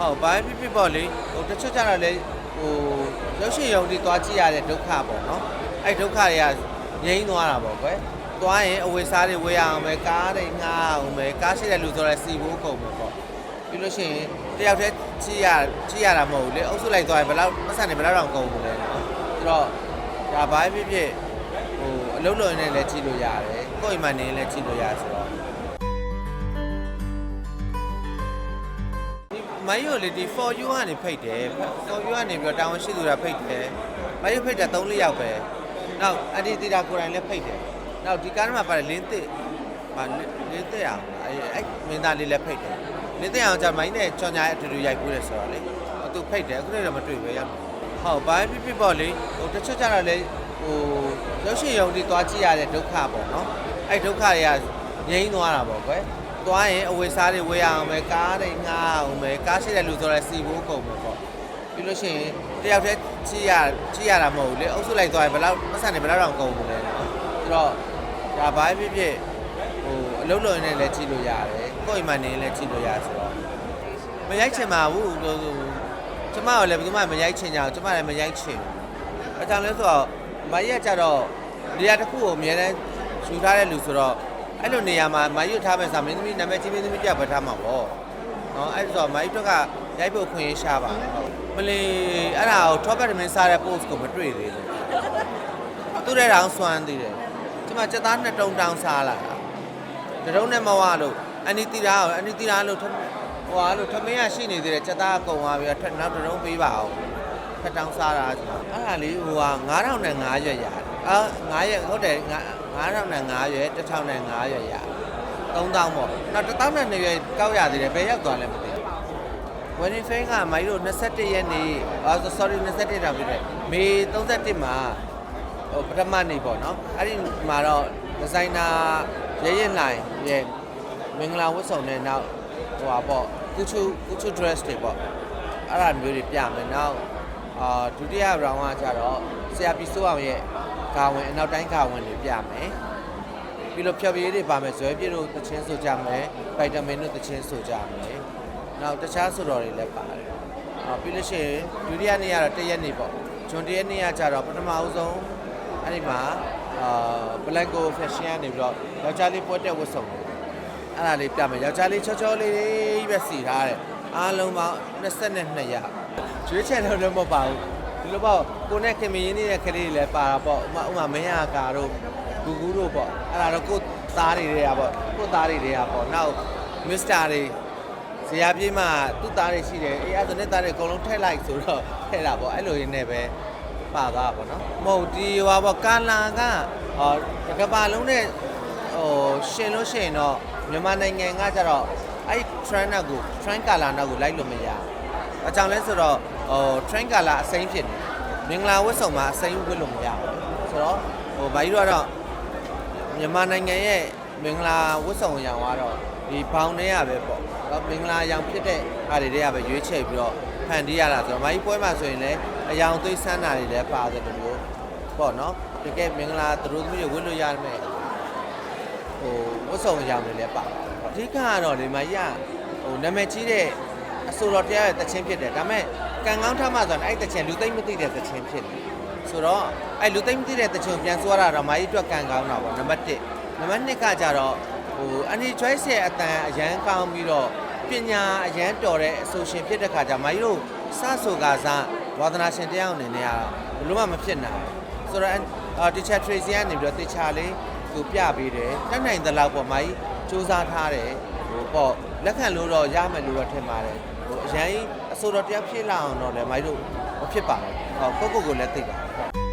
ဟုတ်ဘာဖြစ်ဖြစ်ပေါ့လေဟိုတချို့ကျတော့လေဟိုရုပ်ရှင်ရုံဒီသွားကြည့်ရတဲ့ဒုက္ခပေါ့နော်အဲ့ဒုက္ခတွေကငြိမ်းသွားတာပေါ့ကွယ်သွားရင်အဝေစားတွေဝေးရအောင်ပဲကားတွေငှားအောင်ပဲကားရှိတဲ့လူဆိုတော့စီဖို့ကုန်မှာပေါ့ပြီးလို့ရှိရင်တယောက်တည်းကြည့်ရကြည့်ရတာမဟုတ်ဘူးလေအုပ်စုလိုက်သွားရင်ဘယ်လောက်ပတ်စံနေဘယ်လောက်တောင်ကုန်မလဲနော်ဆိုတော့ဒါဘာဖြစ်ဖြစ်ဟိုအလုံးလုံးနဲ့လည်းကြည့်လို့ရတယ်ကိုယ့်အိမ်မှာနေလည်းကြည့်လို့ရတယ်ဆိုတော့ မိုင်းရိုလေဒီ for you ကနေဖိတ်တယ် for you ကနေပြီးတော့တာဝန်ရှိသူကဖိတ်တယ်မိုင်းရိုဖိတ်တာ3 4ယောက်ပဲနောက်အန်တီတီတာကိုယ်တိုင်လည်းဖိတ်တယ်နောက်ဒီကားထဲမှာပါတယ်လင်းသစ်ဟာလင်းသစ်အောင်အဲအဲ့မင်းသားလေးလည်းဖိတ်တယ်လင်းသစ်အောင်じゃမိုင်းနဲ့ကြော်ညာရဲ့အတူတူရိုက်ကူးတယ်ဆိုတော့လေသူဖိတ်တယ်အခုလည်းတော့မတွေ့ပဲရောက်ဟုတ်ဘာဖြစ်ဖြစ်ပေါ့လေဟိုတချို့ကျတော့လေဟိုရုပ်ရှင်ရုံဒီသွားကြည့်ရတဲ့ဒုက္ခပေါ့နော်အဲ့ဒုက္ခတွေကငြိမ်းသွားတာပေါ့ကွယ် သွားရင်အဝေစားတွေဝေးရအောင်ပဲကားတွေငှားအောင်ပဲကားရှိတဲ့လူဆိုတော့စီဖို့ကုန်မှာပေါ့ပြီးလို့ရှိရင်တယောက်တည်းကြည့်ရကြည့်ရတာမဟုတ်ဘူးလေအုပ်စုလိုက်သွားရင်ဘယ်လောက်ပတ်စံနေဘယ်လောက်တောင်ကုန်မလဲနော်ဆိုတော့ဒါဘာဖြစ်ဖြစ်ဟိုအလုံးလုံးနဲ့လည်းကြည့်လို့ရတယ်ကိုယ့်အိမ်မှာနေလည်းကြည့်လို့ရတယ်ဆိုတော့မရိုက်ချင်ပါဘူးဟိုကျမကလည်းဘယ်သူမှမရိုက်ချင်ကြဘူးကျမလည်းမရိုက်ချင်ဘူးအကြောင်းလဲဆိုတော့မရိုက်ကြတော့နေရာတစ်ခုကိုအများနဲ့ယူထားတဲ့လူဆိုတော့ အဲ့လိုနေရာမှာမရွတ်ထားမယ်ဆိုမင်းသမီးနာမည်ကြီးမင်းသမီးပြပတ်ထားမှာပေါ့နော်အဲ့ဆိုတော့မကြီးတို့ကရိုက်ဖို့ခွင့်ရရှာပါမလီအဲ့ဒါကို top တ်မင်းစားတဲ့ post ကိုမတွေ့သေးဘူးသူတဲ့တောင်စွမ်းသေးတယ်ကျမစက်သားနှစ်တုံတောင်စားလာတာတတုံးနဲ့မဝလို့အန်ဒီတီရာကိုအန်ဒီတီရာလို့ထဟိုဟာလို့ထမင်းရရှိနေသေးတယ်စက်သားအကုန်သွားပြီးတော့ထပ်နောက်တတုံးပေးပါအောင် ထပ်တောင်စားတာဆိုတော့အဲ့ဒါလေးဟိုဟာ9000နဲ့9ရွက်ရတယ်အာ9ရွက်ဟုတ်တယ်9000နဲ့9ရွက်1000နဲ့9ရွက်ရတယ်3000ပေါ့နောက်1000နဲ့2ရွက်ကောက်ရသေးတယ်ဘယ်ရောက်သွားလဲမသိဘူး Wedding Fair ကမိုင်းတို့21ရက်နေ့အာ sorry 21တောင်ပြည့်တယ်မေ31မှာဟိုပထမနေ့ပေါ့နော်အဲ့ဒီမှာတော့ဒီဇိုင်နာရဲရဲနိုင်ရဲ့မင်္ဂလာဝတ်စုံနဲ့နောက်ဟိုပါပေါ့ကုချူကုချူ dress တွေပေါ့အဲ့ဒါမျိုးတွေပြမယ်နောက် အာဒုတိယ round ကကျတော့ဆရာပီစိုးအောင်ရဲ့ဂါဝင်အနောက်တိုင်းဂါဝင်တွေပြမယ်ပြီးတော့ဖြော်ပြရေးတွေပါမယ်ဇွဲပြည့်တို့သချင်းဆိုကြမယ်ဗိုက်တာမင်တို့သချင်းဆိုကြမယ်နောက်တခြားဆိုတော်တွေလည်းပါတယ်။အော်ပြီးလို့ရှိရင်ဒုတိယနေ့ကတော့တရက်နေ့ပေါ့။ဂျွန်တရက်နေ့ကကြတော့ပထမအဦးဆုံးအဲ့ဒီမှာအာဘလက်ကိုဖက်ရှင်ကနေပြီးတော့ယောက်ျားလေးပွဲတက်ဝတ်စုံတယ်။အဲ့ဒါလေးပြမယ်။ယောက်ျားလေးချောချောလေးလေးပဲစီထားတယ်။အားလုံးပေါင်း22ရက်။ ကျွေးချယ်တော့လည်းမပါဘူး။ဒီလိုပေါ့ကိုနဲ့ခင်မင်းရင်းနေတဲ့ကလေးတွေလည်းပါတာပေါ့။ဥမာဥမာမင်းရကာတို့ဂူဂူတို့ပေါ့။အဲ့ဒါတော့ကိုသားတွေတွေကပေါ့။ကိုသားတွေတွေကပေါ့။နောက်မစ္စတာတွေဇရာပြေးမှာသူ့သားတွေရှိတယ်အေးအဲ့ဒါနဲ့သားတွေအကုန်လုံးထည့်လိုက်ဆိုတော့ထည့်တာပေါ့အဲ့လိုရင်းနဲ့ပဲပါသွားတာပေါ့နော်မဟုတ်ဒီဟွာပေါ့ကာလာကဟောတစ်ကမ္ဘာလုံးနဲ့ဟိုရှင်လို့ရှိရင်တော့မြန်မာနိုင်ငံကကြတော့အဲ့ trend နောက်ကို trend color နောက်ကိုလိုက်လို့မရဘူးအကြောင်းလဲဆိုတော့ ဟို trend color အစိမ်းဖြစ်နေမင်္ဂလာဝတ်ဆောင်မှာအစိမ်းဝတ်လို့မရဘူးဆိုတော့ဟိုဘာကြီးတော့တော့မြန်မာနိုင်ငံရဲ့မင်္ဂလာဝတ်ဆောင်ရောင်ကတော့ဒီဘောင်တွေကပဲပေါ့။တော့မင်္ဂလာရောင်ဖြစ်တဲ့အားတွေတွေကပဲရွေးချယ်ပြီးတော့ဖန်တီးရတာဆိုတော့မိုင်းပွဲမှာဆိုရင်လည်းအယောင်သွေးဆန်းတာတွေလည်းပါတယ်လို့မျိုးပေါ့နော်။တကယ်မင်္ဂလာသူတို့သမီးတွေဝတ်လို့ရမယ်ဟိုဝတ်ဆောင်ရောင်တွေလည်းပါတယ်။အဓိကကတော့ဒီမှာရဟိုနာမည်ကြီးတဲ့အဆိုတော်တရားရဲ့တခြင်းဖြစ်တယ်။ဒါပေမဲ့ ကံကောင်းထမှဆိုရင်အဲ့တခြင်းလူသိမ့်မသိတဲ့တခြင်းဖြစ်တယ်။ဆိုတော့အဲ့လူသိမ့်မသိတဲ့တချို့ပြန်စွာတာတော့မာကြီးအတွက်ကံကောင်းတာပေါ့နံပါတ်1နံပါတ်2ကကြတော့ဟိုအန်ဒီ choice ရဲ့အတန်အရန်ကောင်းပြီးတော့ပညာအရန်တော်တဲ့အဆိုရှင်ဖြစ်တဲ့ခါကျမာကြီးတို့စဆိုကစားဝါသနာရှင်တရားအနေနဲ့ကတော့ဘယ်လို့မှမဖြစ်နိုင်ဘူးဆိုတော့အာ teacher tracy ကနေပြီးတော့ teacher လေးသူပြပေးတယ်တတ်နိုင်သလောက်ပေါ့မာကြီးစူးစမ်းထားတယ်ဟိုပေါ့လက်ခံလို့တော့ရမယ်လို့တော့ထင်ပါတယ်ဟိုအရန်အ ဆိုတော်တရားဖြစ်လာအောင်တော့လည်းမာကြီးတို့မဖြစ်ပါဘူးဟောကိုကိုကိုလည်းသိပါတယ်